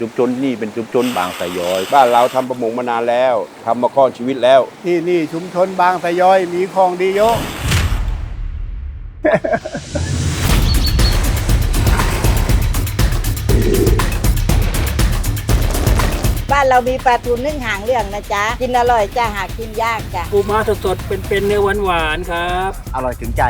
ชุมชนที่นี่เป็นชุมชนบางไทรย้อย บ้านเราทำประมงมานานแล้วทำมาค่อนชีวิตแล้ว ที่นี่ชุมชนบางสะย้อยมีของดีเยอะ บ้านเรามีปลาทูนึ่งหางเรื่องนะจ๊ะ กินอร่อยจ้าหากินยากจ้ะ ปูม้าสดๆ เป็นๆเนื้อหวานๆครับ อร่อยถึงใจ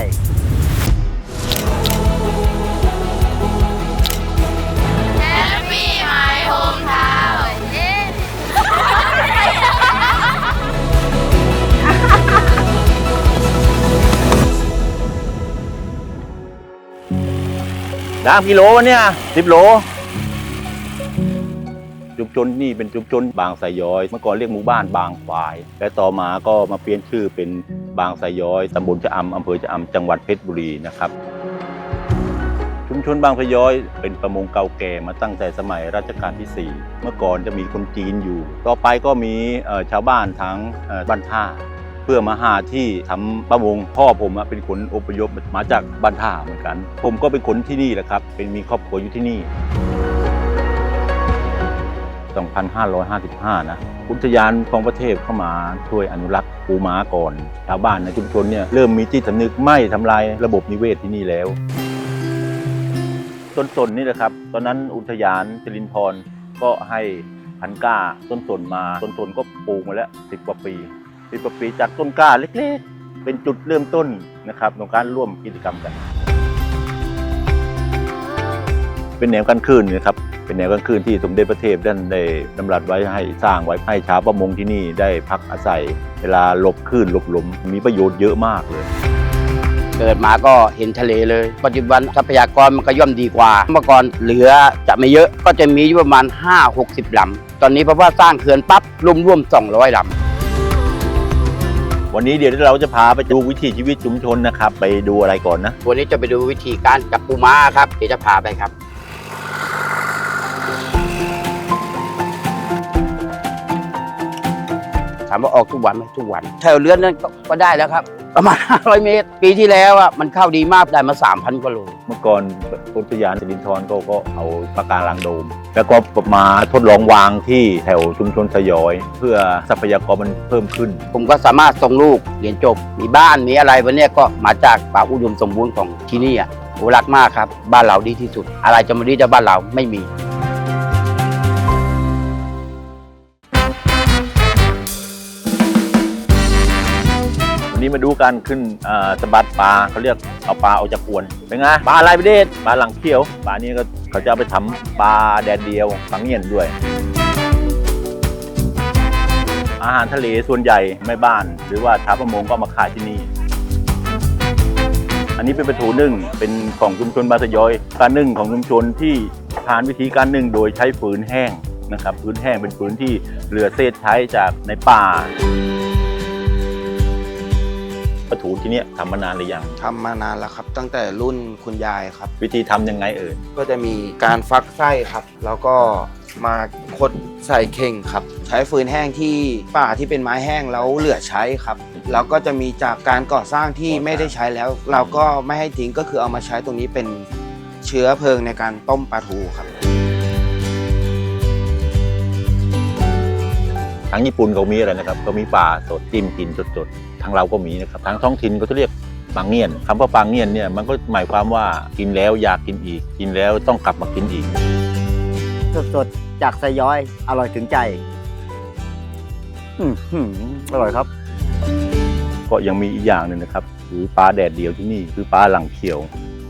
สามกิโลวะเนี่ยสิบโล ชุมชนนี่เป็นชุมชนบางไทรย้อย เมื่อก่อนเรียกหมู่บ้านบางควาย และต่อมาก็มาเปลี่ยนชื่อเป็นบางไทรย้อยตำบลชะอำอำเภอชะอำจังหวัดเพชรบุรีนะครับชุมชนบางไทรย้อยเป็นประมงเก่าแก่มาตั้งแต่สมัยรัชกาลที่ 4 เมื่อก่อนจะมีคนจีนอยู่ ต่อไปก็มีชาวบ้านทั้งบ้านท่า พื่อมาหาที่ทำประมงพ่อผมเป็นคนอพยพมาจากบ้านท่าเหมือนกัน ผมก็เป็นคนที่นี่แหละครับ เป็นมีครอบครัวอยู่ที่นี่ 2555 นะอุทยานคลองประเทศเข้ามาช่วยอนุรักษ์ปูม้าก่อนชาวบ้านในชุมชนเนี่ยเริ่มมีจิตสำนึกไม่ทำลายระบบนิเวศที่นี่แล้วต้นสนนี่แหละครับ ตอนนั้นอุทยานจรินทรก็ให้พันก้าต้นสนมาต้นสนก็ปลูกมาแล้วสิบกว่าปี สิบกว่าปีจากต้นกล้าเล็กๆ เป็นจุดเริ่มต้นนะครับในการร่วมกิจกรรมกัน เป็นแนวกันคลื่นนะครับ เป็นแนวกันคลื่นที่สมเด็จพระเทพท่านได้ดำรัสไว้ให้สร้างไว้ให้ชาวประมงที่นี่ได้พักอาศัย เวลาหลบคลื่นหลบลมมีประโยชน์เยอะมากเลยเกิดมาก็เห็นทะเลเลย ปัจจุบันทรัพยากรมันก็ย่อมดีกว่า เมื่อก่อนเหลือจะไม่เยอะก็จะมีอยู่ประมาณ 5-60ลำตอนนี้เพราะว่าสร้างเขื่อนปั๊บรวมๆ200ลำ วันนี้เดี๋ยวเราจะพาไปดูวิถีชีวิตชุมชนนะครับ ไปดูอะไรก่อนนะ วันนี้จะไปดูวิธีการจับปูม้าครับ เดี๋ยวจะพาไปครับ ถามว่าออกทุกวันไหมทุกวันแถวเรือนนั้นก็ก็ได้แล้วครับ ประมาณ 500 เมตร ปีที่แล้วอะมันเข้าดีมากได้มา 3,000กว่าโลเมื่อก่อนอุทยานสิรินทรก็ก็เอาปะการังโดม แล้วก็มาทดลองวางที่แถวชุมชนสยอย เพื่อทรัพยากรมันเพิ่มขึ้น ผมก็สามารถส่งลูกเรียนจบมีบ้านมีอะไรวันนี้ก็มาจากป่าอุดมสมบูรณ์ของที่นี่อะโหรักมากครับ บ้านเราดีที่สุด อะไรจะมาดีแต่บ้านเราไม่มี นี้มาดูการขึ้นสะบัดปลาเขาเรียกเอาปลาออกจากอวนเป็นไงปลาอะไรประเดชปลาหลังเขียวปลานี้ก็เขาจะเอาไปทำปลาแดดเดียวฝังเงียนด้วย อาหารทะเลส่วนใหญ่แม่บ้าน หรือว่าชาวประมงก็มาขายที่นี่อันนี้เป็นปลาทูนึ่งเป็นของชุมชนบาสะยอย การนึ่งของชุมชนที่ผ่านวิธีการนึ่งโดยใช้ฟืนแห้งนะครับฟืนแห้งเป็นฟืนที่เหลือเศษใช้จากในป่า ปลาทูที่เนี้ยทำมานานหรือยังทำมานานแล้วครับ ตั้งแต่รุ่นคุณยายครับ วิธีทำยังไงเอ่ยก็จะมีการฟักไส้ครับ แล้วก็มาคดใส่เข่งครับ ใช้ฟืนแห้งที่ป่าที่เป็นไม้แห้งแล้วเหลือใช้ครับแล้วก็จะมีจากการก่อสร้างที่ไม่ได้ใช้แล้ว เราก็ไม่ให้ทิ้งก็คือเอามาใช้ตรงนี้เป็นเชื้อเพลิงในการต้มปลาทูครับ ทางญี่ปุ่นเขามีอะไรนะครับก็มีปลาสดจิ้มกินสดๆทางเราก็มีนะครับทางท้องถิ่นก็จะเรียกปางเงียนคำว่าปางเงียนเนี่ยมันก็หมายความว่ากินแล้วอยากกินอีก กินแล้วต้องกลับมากินอีก สดๆจากสะย้อยอร่อยถึงใจอืมหืมอร่อยครับ ก็ยังมีอีกอย่างหนึ่งนะครับคือปลาแดดเดียวที่นี่คือปลาหลังเขียว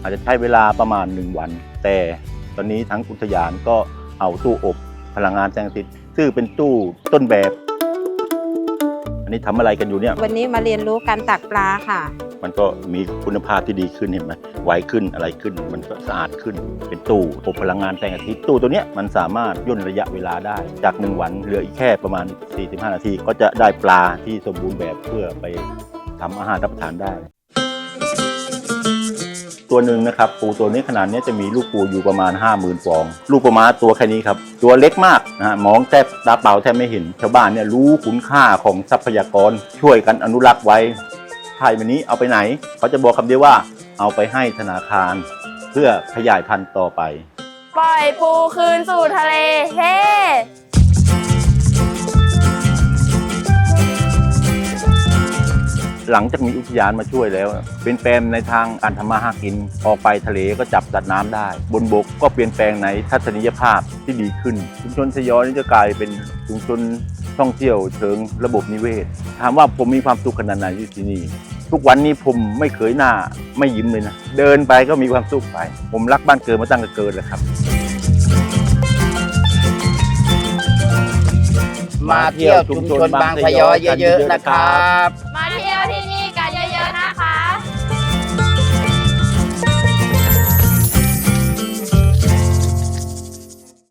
อาจจะใช้เวลาประมาณ1วัน แต่ตอนนี้ทั้งอุทยานก็เอาตู้อบพลังงานแสงอาทิตย์ ซึ่งเป็นตู้ต้นแบบ อันนี้ทำอะไรกันอยู่เนี่ย วันนี้มาเรียนรู้การตักปลาค่ะ มันก็มีคุณภาพที่ดีขึ้นเห็นไหมไวขึ้นอะไรขึ้น มันก็สะอาดขึ้น เป็นตู้อบพลังงานแสงอาทิตย์ตู้ตัวเนี้ยมันสามารถย่นระยะเวลาได้ จาก 1 วันเหลืออีกแค่ประมาณ 45 นาที ก็จะได้ปลาที่สมบูรณ์แบบเพื่อไปทำอาหารรับประทานได้ ตัวหนึ่งนะครับ ปูตัวนี้ขนาดนี้จะมีลูกปูอยู่ประมาณ 50,000ฟอง ลูกปลาม้าตัวแค่นี้ครับ ตัวเล็กมากนะฮะมองแทบตาเปล่าแทบไม่เห็น ชาวบ้านเนี่ยรู้คุณค่าของทรัพยากรช่วยกันอนุรักษ์ไว้ไข่วันนี้เอาไปไหน เขาจะบอกคำเดียวว่าเอาไปให้ธนาคาร เพื่อขยายพันธุ์ต่อไป ปล่อยปูคืนสู่ทะเลเฮ้ หลังจากมีอุทยานมาช่วยแล้ว เป็นแปลงในทางการทำมาหากิน ออกไปทะเลก็จับสัตว์น้ำได้ บนบกก็เปลี่ยนแปลงในทัศนียภาพที่ดีขึ้น ชุมชนสยอยนี่จะกลายเป็นชุมชนท่องเที่ยวเชิงระบบนิเวศ ถามว่าผมมีความสุขขนาดไหนอยู่ที่นี่ ทุกวันนี้ผมไม่เคยหน้าไม่ยิ้มเลยนะ เดินไปก็มีความสุขไป ผมรักบ้านเกิดมาตั้งแต่เกิดแล้วครับ มาเที่ยวชุมชนบางพะยอเยอะๆนะครับ มาเที่ยวที่นี่